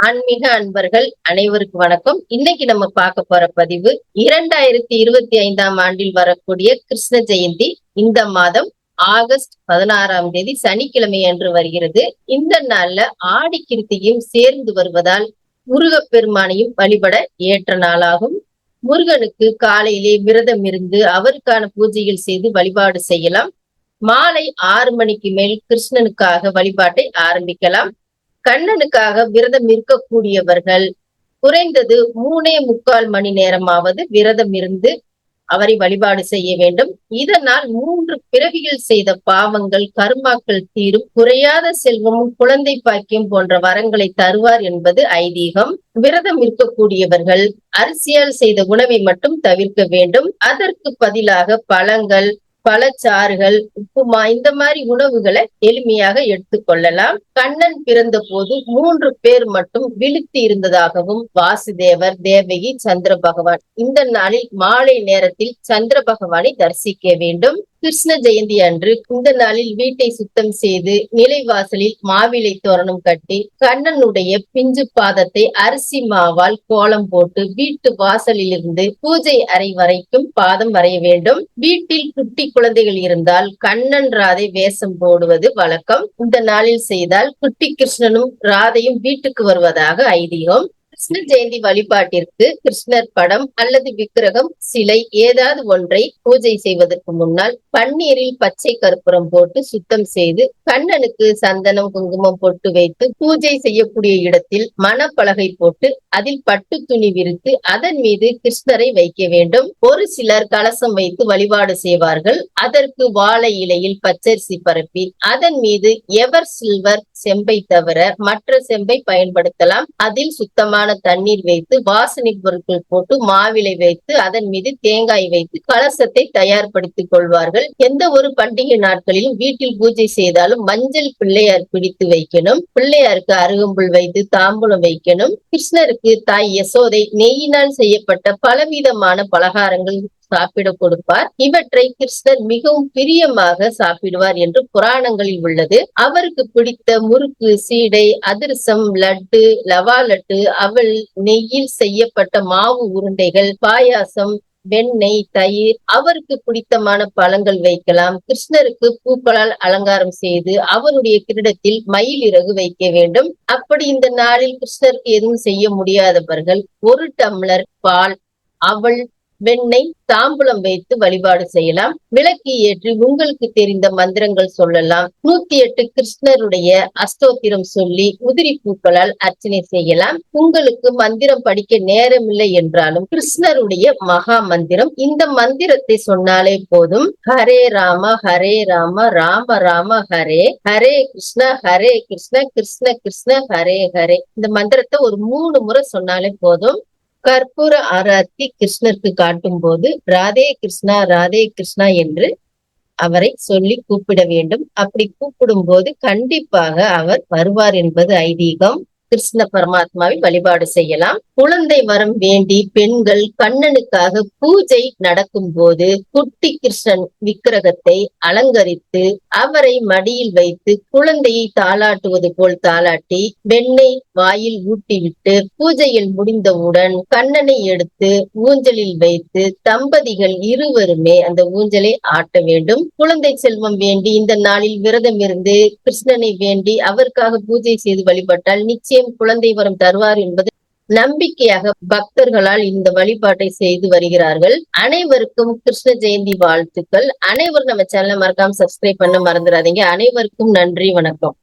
ஆன்மீக அன்பர்கள் அனைவருக்கும் வணக்கம். இன்னைக்கு நம்ம பார்க்க போற பதிவு இரண்டாயிரத்தி இருபத்தி ஐந்தாம் ஆண்டில் வரக்கூடிய கிருஷ்ண ஜெயந்தி இந்த மாதம் ஆகஸ்ட் பதினாறாம் தேதி சனிக்கிழமை அன்று வருகிறது. இந்த நாள்ல ஆடி கிருத்தியும் சேர்ந்து வருவதால் முருகப் பெருமானையும் வழிபட ஏற்ற நாளாகும். முருகனுக்கு காலையிலே விரதம் இருந்து அவருக்கான பூஜைகள் செய்து வழிபாடு செய்யலாம். மாலை ஆறு மணிக்கு மேல் கிருஷ்ணனுக்காக வழிபாட்டை ஆரம்பிக்கலாம். கண்ணனுக்காக விரதம் இருக்கக்கூடியவர்கள் குறைந்தது மூணே முக்கால் மணி நேரமாவது விரதம் இருந்து அவரை வழிபாடு செய்ய வேண்டும். இதனால் மூன்று பிறவிகள் செய்த பாவங்கள் கருமாக்கள் தீரும். குறையாத செல்வமும் குழந்தை பாக்கியம் போன்ற வரங்களை தருவார் என்பது ஐதீகம். விரதம் இருக்கக்கூடியவர்கள் அரிசியால் செய்த உணவை மட்டும் தவிர்க்க வேண்டும். அதற்கு பதிலாக பழங்கள் பழச்சாறுகள் உப்புமா இந்த மாதிரி உணவுகளை எளிமையாக எடுத்துக்கொள்ளலாம் கண்ணன் பிறந்த போது மூன்று பேர் மட்டும் விழித்து இருந்ததாகவும் வாசுதேவர் தேவகி சந்திர பகவான். இந்த நாளில் மாலை நேரத்தில் சந்திர பகவானை தரிசிக்க வேண்டும். கிருஷ்ண ஜெயந்தி அன்று இந்த நாளில் வீட்டை சுத்தம் செய்து நிலைவாசலில் மாவிலை தோரணம் கட்டி கண்ணனுடைய பிஞ்சு பாதத்தை அரிசி மாவால் கோலம் போட்டு வீட்டு வாசலில் இருந்து பூஜை அறை வரைக்கும் பாதம் வரைய வேண்டும். வீட்டில் குட்டி குழந்தைகள் இருந்தால் கண்ணன் ராதை வேஷம் போடுவது வழக்கம். இந்த நாளில் செய்தால் குட்டி கிருஷ்ணனும் ராதையும் வீட்டுக்கு வருவதாக ஐதீகம். கிருஷ்ண ஜெயந்தி வழிபாட்டிற்கு கிருஷ்ணர் படம் அல்லது விக்கிரகம் சிலை ஏதாவது ஒன்றை பூஜை செய்வதற்கு முன்னால் பன்னீரில் பச்சை கற்பூரம் போட்டு சுத்தம் செய்து கண்ணனுக்கு சந்தனம் குங்குமம் போட்டு வைத்து பூஜை செய்யக்கூடிய இடத்தில் மணப்பலகை போட்டு அதில் பட்டு துணி விரித்து அதன் மீது கிருஷ்ணரை வைக்க வேண்டும். ஒரு சிலர் கலசம் வைத்து வழிபாடு செய்வார்கள். அதற்கு வாழை இலையில் பச்சரிசி பரப்பி அதன் மீது எவர் சில்வர் செம்பை தவிர மற்ற செம்பை பயன்படுத்தலாம். அதில் சுத்தமான தண்ணீர் வைத்து வாசனை பொருட்கள் போட்டு மாவிலை வைத்து அதன் மீது தேங்காய் வைத்து கலசத்தை தயார்படுத்திக் கொள்வார்கள். எந்த ஒரு பண்டிகை நாட்களிலும் வீட்டில் பூஜை செய்தாலும் மஞ்சள் பிள்ளையார் பிடித்து வைக்கணும். பிள்ளையாருக்கு அருகம்புல் வைத்து தாம்பூலம் வைக்கணும். கிருஷ்ணருக்கு தாய் யசோதை நெய்யினால் செய்யப்பட்ட பலவிதமான பலகாரங்கள் சாப்பிட கொடுப்பார். இவற்றை கிருஷ்ணர் மிகவும் பிரியமாக சாப்பிடுவார் என்று புராணங்களில் உள்ளது. அவருக்கு பிடித்த முறுக்கு சீடை அதிரசம் லட்டு லவா லட்டு அவள் நெய்யில் செய்யப்பட்ட மாவு உருண்டைகள் பாயாசம் வெண்ணெய் தயிர் அவருக்கு பிடித்தமான பழங்கள் வைக்கலாம். கிருஷ்ணருக்கு பூக்களால் அலங்காரம் செய்து அவருடைய கிரீடத்தில் மயில் இறகு வைக்க வேண்டும். அப்படி இந்த நாளில் கிருஷ்ணருக்கு எதுவும் செய்ய முடியாதவர்கள் ஒரு டம்ளர் பால் அவள் வெண்ணெய் தாம்பூலம் வைத்து வழிபாடு செய்யலாம். விளக்கு ஏற்றி உங்களுக்கு தெரிந்த மந்திரங்கள் சொல்லலாம். நூத்தி எட்டு கிருஷ்ணருடைய அஸ்தோத்திரம் சொல்லி உதிரி பூக்களால் அர்ச்சனை செய்யலாம். உங்களுக்கு மந்திரம் படிக்க நேரமில்லை என்றாலும் கிருஷ்ணருடைய மகா மந்திரம். இந்த மந்திரத்தை சொன்னாலே போதும். ஹரே ராம ஹரே ராம ராம ராம ஹரே ஹரே கிருஷ்ண ஹரே கிருஷ்ண கிருஷ்ண கிருஷ்ண ஹரே ஹரே. இந்த மந்திரத்தை ஒரு மூணு முறை சொன்னாலே போதும். கற்பூர ஆராத்தி கிருஷ்ணருக்கு காட்டும் போது ராதே கிருஷ்ணா ராதே கிருஷ்ணா என்று அவரை சொல்லி கூப்பிட வேண்டும். அப்படி கூப்பிடும் போது கண்டிப்பாக அவர் வருவார் என்பது ஐதீகம். கிருஷ்ண பரமாத்மாவை வழிபாடு செய்யலாம். குழந்தை வரம் வேண்டி பெண்கள் கண்ணனுக்காக பூஜை நடக்கும் போது குட்டி கிருஷ்ணன் விக்கிரகத்தை அலங்கரித்து அவரை மடியில் வைத்து குழந்தையை தாளாட்டுவது போல் தாளாட்டி வெண்ணெய் வாயில் ஊட்டிவிட்டு பூஜையில் முடிந்தவுடன் கண்ணனை எடுத்து ஊஞ்சலில் வைத்து தம்பதிகள் இருவருமே அந்த ஊஞ்சலை ஆட்ட வேண்டும். குழந்தை செல்வம் வேண்டி இந்த நாளில் விரதம் இருந்து கிருஷ்ணனை வேண்டி அவருக்காக பூஜை செய்து வழிபட்டால் நிச்சயம் குழந்தை வரம் தருவார் என்பது நம்பிக்கையாக பக்தர்களால் இந்த வழிபாட்டை செய்து வருகிறார்கள். அனைவருக்கும் கிருஷ்ண ஜெயந்தி வாழ்த்துக்கள். அனைவரும் நம்ம சேனலை மறக்காம சப்ஸ்கிரைப் பண்ண மறந்துடாதீங்க. அனைவருக்கும் நன்றி வணக்கம்.